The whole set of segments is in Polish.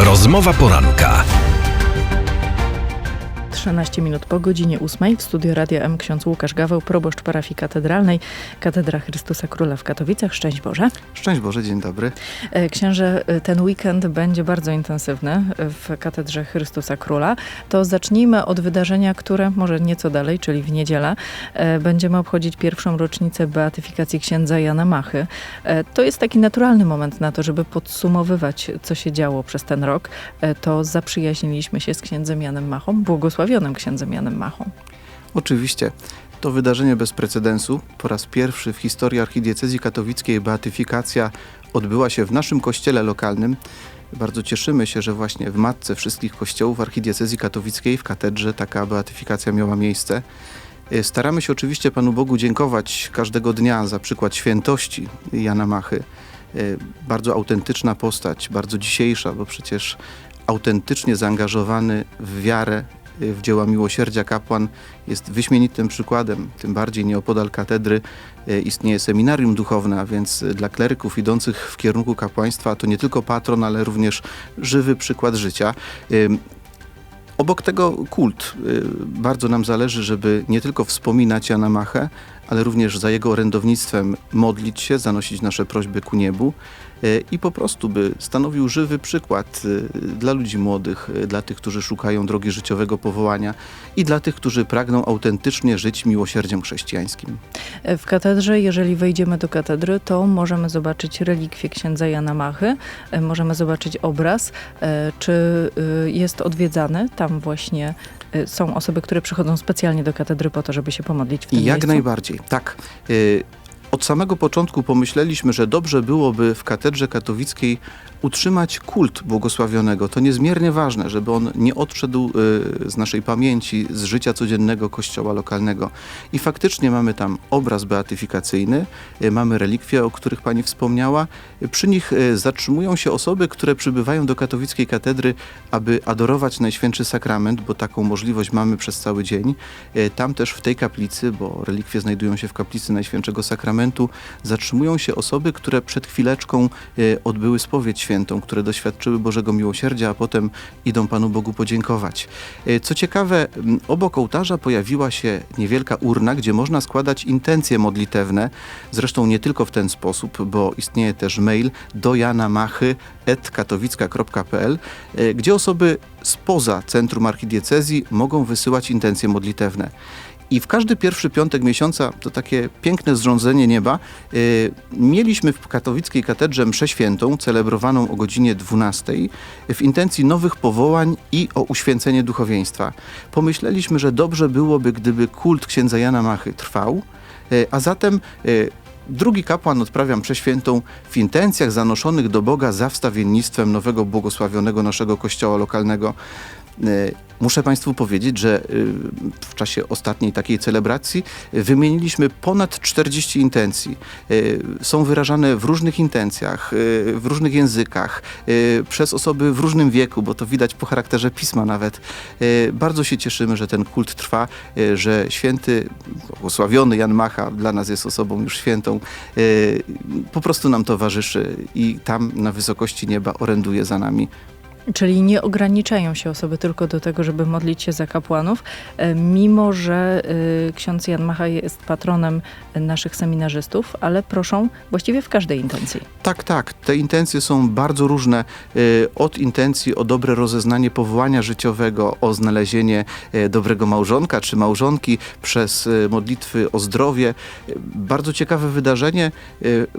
Rozmowa poranka. 13 minut po godzinie 8 w studiu Radia M ksiądz Łukasz Gaweł, proboszcz parafii katedralnej, Katedra Chrystusa Króla w Katowicach. Szczęść Boże. Szczęść Boże, dzień dobry. E, Księże, e, ten weekend będzie bardzo intensywny w Katedrze Chrystusa Króla. To zacznijmy od wydarzenia, które może nieco dalej, czyli w niedzielę, e, będziemy obchodzić pierwszą rocznicę beatyfikacji księdza Jana Machy. E, To jest taki naturalny moment na to, żeby podsumowywać, co się działo przez ten rok. E, To zaprzyjaźniliśmy się z księdzem Janem Machą, błogosławionym księdzem Janem Machą. Oczywiście, to wydarzenie bez precedensu. Po raz pierwszy w historii archidiecezji katowickiej beatyfikacja odbyła się w naszym kościele lokalnym. Bardzo cieszymy się, że właśnie w matce wszystkich kościołów archidiecezji katowickiej w katedrze taka beatyfikacja miała miejsce. E, Staramy się oczywiście Panu Bogu dziękować każdego dnia za przykład świętości Jana Machy. E, Bardzo autentyczna postać, bardzo dzisiejsza, bo przecież autentycznie zaangażowany w wiarę, w dzieła miłosierdzia kapłan jest wyśmienitym przykładem. Tym bardziej nieopodal katedry y, istnieje seminarium duchowne, a więc y, dla kleryków idących w kierunku kapłaństwa to nie tylko patron, ale również żywy przykład życia. Obok tego kult. Y, Bardzo nam zależy, żeby nie tylko wspominać Jana Machę, ale również za jego orędownictwem modlić się, zanosić nasze prośby ku niebu i po prostu by stanowił żywy przykład y, dla ludzi młodych, y, dla tych, którzy szukają drogi życiowego powołania i dla tych, którzy pragną autentycznie żyć miłosierdziem chrześcijańskim. E, W katedrze, jeżeli wejdziemy do katedry, to możemy zobaczyć relikwię księdza Jana Machy, e, możemy zobaczyć obraz, e, czy y, jest odwiedzany. Tam właśnie y, są osoby, które przychodzą specjalnie do katedry po to, żeby się pomodlić w tym jak miejscu. najbardziej, tak. Od samego początku pomyśleliśmy, że dobrze byłoby w katedrze katowickiej utrzymać kult błogosławionego. To niezmiernie ważne, żeby on nie odszedł y, z naszej pamięci, z życia codziennego kościoła lokalnego. I faktycznie mamy tam obraz beatyfikacyjny, y, mamy relikwie, o których pani wspomniała. Przy nich y, zatrzymują się osoby, które przybywają do katowickiej katedry, aby adorować Najświętszy Sakrament, bo taką możliwość mamy przez cały dzień. Y, Tam też w tej kaplicy, bo relikwie znajdują się w kaplicy Najświętszego Sakramentu, zatrzymują się osoby, które przed chwileczką y, odbyły spowiedź świętą, które doświadczyły Bożego miłosierdzia, a potem idą Panu Bogu podziękować. Y, Co ciekawe, obok ołtarza pojawiła się niewielka urna, gdzie można składać intencje modlitewne, zresztą nie tylko w ten sposób, bo istnieje też mail do Jana y, gdzie osoby spoza centrum archidiecezji mogą wysyłać intencje modlitewne. I w każdy pierwszy piątek miesiąca, to takie piękne zrządzenie nieba, y, mieliśmy w katowickiej katedrze mszę świętą, celebrowaną o godzinie 12, w intencji nowych powołań i o uświęcenie duchowieństwa. Pomyśleliśmy, że dobrze byłoby, gdyby kult księdza Jana Machy trwał, y, a zatem y, Drugi kapłan odprawia mszę świętą w intencjach zanoszonych do Boga za wstawiennictwem nowego błogosławionego naszego kościoła lokalnego. E, Muszę Państwu powiedzieć, że e, w czasie ostatniej takiej celebracji e, wymieniliśmy ponad 40 intencji. Są wyrażane w różnych intencjach, w różnych językach, przez osoby w różnym wieku, bo to widać po charakterze pisma nawet. Bardzo się cieszymy, że ten kult trwa, że święty, błogosławiony Jan Macha dla nas jest osobą już świętą, po prostu nam towarzyszy i tam na wysokości nieba oręduje za nami. Czyli nie ograniczają się osoby tylko do tego, żeby modlić się za kapłanów, e, mimo że e, ksiądz Jan Macha jest patronem naszych seminarzystów, ale proszą właściwie w każdej intencji. Tak, tak. Te intencje są bardzo różne. y, Od intencji o dobre rozeznanie powołania życiowego, o znalezienie e, dobrego małżonka czy małżonki, przez e, modlitwy o zdrowie. E, Bardzo ciekawe wydarzenie. E,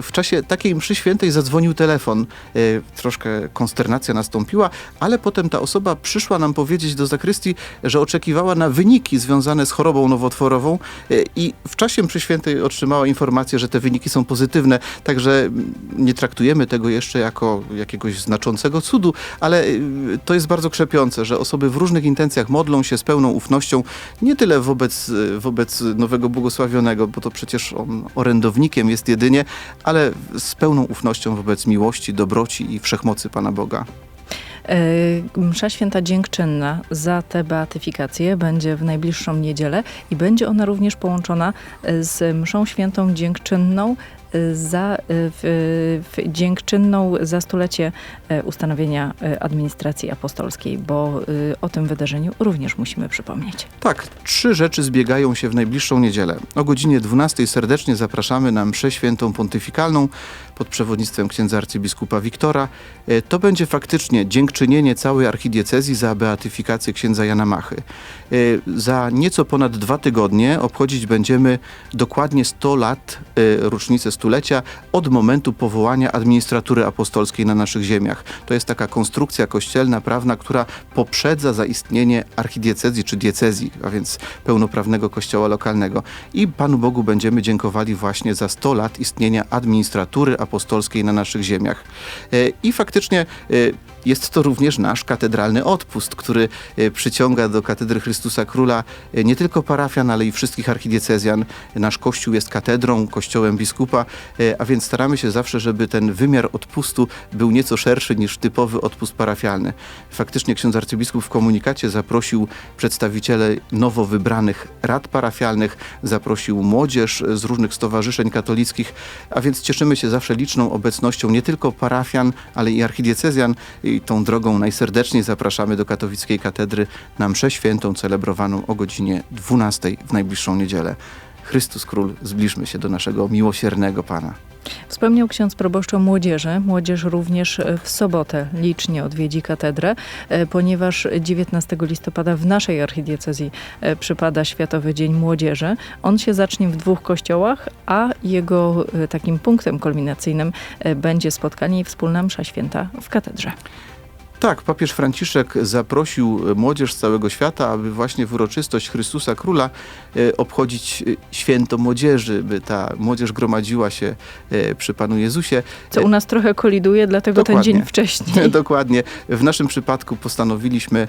W czasie takiej mszy świętej zadzwonił telefon. E, Troszkę konsternacja nastąpiła, ale potem ta osoba przyszła nam powiedzieć do zakrystii, że oczekiwała na wyniki związane z chorobą nowotworową e, i w czasie mszy świętej otrzymała informację, że te wyniki są pozytywne. Także nie traktujemy tego jeszcze jako jakiegoś znaczącego cudu, ale y, to jest bardzo krzepiące, że osoby w różnych intencjach modlą się z pełną ufnością, nie tyle wobec, y, wobec nowego błogosławionego, bo to przecież on orędownikiem jest jedynie, ale z pełną ufnością wobec miłości, dobroci i wszechmocy Pana Boga. E, Msza Święta Dziękczynna za tę beatyfikację będzie w najbliższą niedzielę i będzie ona również połączona e, z Mszą Świętą Dziękczynną y, za w, w dziękczynną za stulecie ustanowienia administracji apostolskiej, bo o tym wydarzeniu również musimy przypomnieć. Tak, trzy rzeczy zbiegają się w najbliższą niedzielę. O godzinie 12 serdecznie zapraszamy na mszę świętą pontyfikalną pod przewodnictwem księdza arcybiskupa Wiktora. E, To będzie faktycznie dziękczynienie całej archidiecezji za beatyfikację księdza Jana Machy. E, Za nieco ponad dwa tygodnie obchodzić będziemy dokładnie 100 lat e, rocznicę stulecia od momentu powołania administratury apostolskiej na naszych ziemiach. To jest taka konstrukcja kościelna, prawna, która poprzedza zaistnienie archidiecezji czy diecezji, a więc pełnoprawnego kościoła lokalnego. I Panu Bogu będziemy dziękowali właśnie za 100 lat istnienia administratury apostolskiej na naszych ziemiach. E, I faktycznie e, jest to również nasz katedralny odpust, który e, przyciąga do katedry Chrystusa Króla nie tylko parafian, ale i wszystkich archidiecezjan. Nasz kościół jest katedrą, kościołem biskupa, a więc staramy się zawsze, żeby ten wymiar odpustu był nieco szerszy niż typowy odpust parafialny. Faktycznie ksiądz arcybiskup w komunikacie zaprosił przedstawiciele nowo wybranych rad parafialnych, zaprosił młodzież z różnych stowarzyszeń katolickich, a więc cieszymy się zawsze liczną obecnością nie tylko parafian, ale i archidiecezjan i tą drogą najserdeczniej zapraszamy do katowickiej katedry na mszę świętą celebrowaną o godzinie 12 w najbliższą niedzielę. Chrystus Król, zbliżmy się do naszego miłosiernego Pana. Wspomniał ksiądz proboszcz o młodzieży. Młodzież również e, w sobotę licznie odwiedzi katedrę, e, ponieważ 19 listopada w naszej archidiecezji e, przypada Światowy Dzień Młodzieży. On się zacznie w dwóch kościołach, a jego takim punktem kulminacyjnym będzie spotkanie i wspólna msza święta w katedrze. Tak, papież Franciszek zaprosił e, młodzież z całego świata, aby właśnie w uroczystość Chrystusa Króla e, obchodzić e, święto młodzieży, by ta młodzież gromadziła się przy Panu Jezusie. Co u nas trochę koliduje, dlatego ten Dokładnie. dzień wcześniej. Dokładnie. W naszym przypadku postanowiliśmy,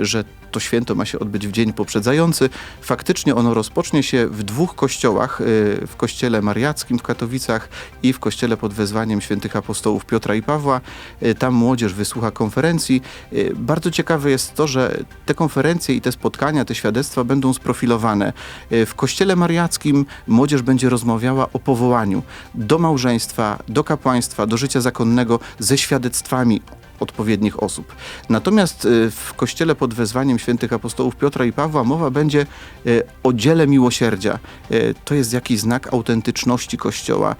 że to święto ma się odbyć w dzień poprzedzający. Faktycznie ono rozpocznie się w dwóch kościołach, e, w kościele mariackim w Katowicach i w kościele pod wezwaniem świętych apostołów Piotra i Pawła. E, Tam młodzież wysłucha konferencji. E, Bardzo ciekawe jest to, że te konferencje i te spotkania, te świadectwa będą sprofilowane. W kościele mariackim młodzież będzie rozmawiała o powołaniu do małżeństwa, do kapłaństwa, do życia zakonnego ze świadectwami odpowiednich osób. Natomiast y, w kościele pod wezwaniem świętych apostołów Piotra i Pawła mowa będzie y, o dziele miłosierdzia. Y, To jest jakiś znak autentyczności kościoła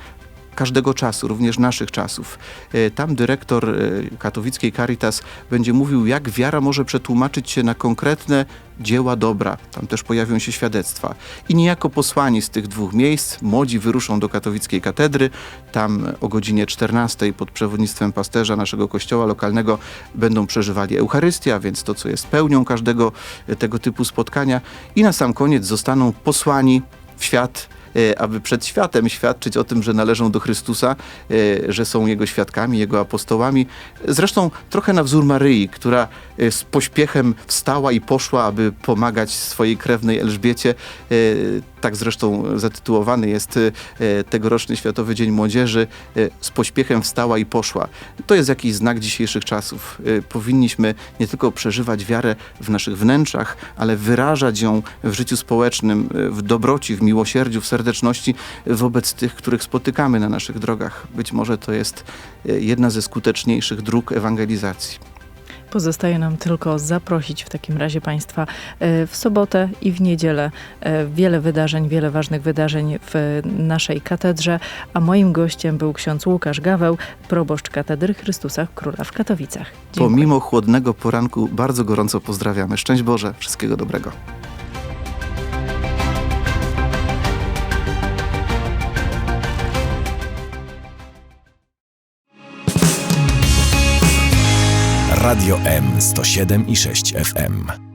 każdego czasu, również naszych czasów. Y, Tam dyrektor y, katowickiej Caritas będzie mówił, jak wiara może przetłumaczyć się na konkretne dzieła dobra. Tam też pojawią się świadectwa. I niejako posłani z tych dwóch miejsc, młodzi wyruszą do katowickiej katedry. Tam o godzinie 14 pod przewodnictwem pasterza naszego kościoła lokalnego będą przeżywali Eucharystię, a więc to, co jest pełnią każdego e, tego typu spotkania. I na sam koniec zostaną posłani w świat e, aby przed światem świadczyć o tym, że należą do Chrystusa, e, że są Jego świadkami, Jego apostołami. Zresztą trochę na wzór Maryi, która e, z pośpiechem wstała i poszła, aby pomagać swojej krewnej Elżbiecie. Tak zresztą zatytułowany jest e, tegoroczny Światowy Dzień Młodzieży. E, Z pośpiechem wstała i poszła. To jest jakiś znak dzisiejszych czasów. Powinniśmy nie tylko przeżywać wiarę w naszych wnętrzach, ale wyrażać ją w życiu społecznym, w dobroci, w miłosierdziu, w serdeczności wobec tych, których spotykamy na naszych drogach. Być może to jest jedna ze skuteczniejszych dróg ewangelizacji. Pozostaje nam tylko zaprosić w takim razie Państwa e, w sobotę i w niedzielę. E, Wiele wydarzeń, wiele ważnych wydarzeń w naszej katedrze, a moim gościem był ksiądz Łukasz Gaweł, proboszcz katedry Chrystusa Króla w Katowicach. Dziękuję. Pomimo chłodnego poranku bardzo gorąco pozdrawiamy. Szczęść Boże, wszystkiego dobrego. Radio M 107 i 6 FM.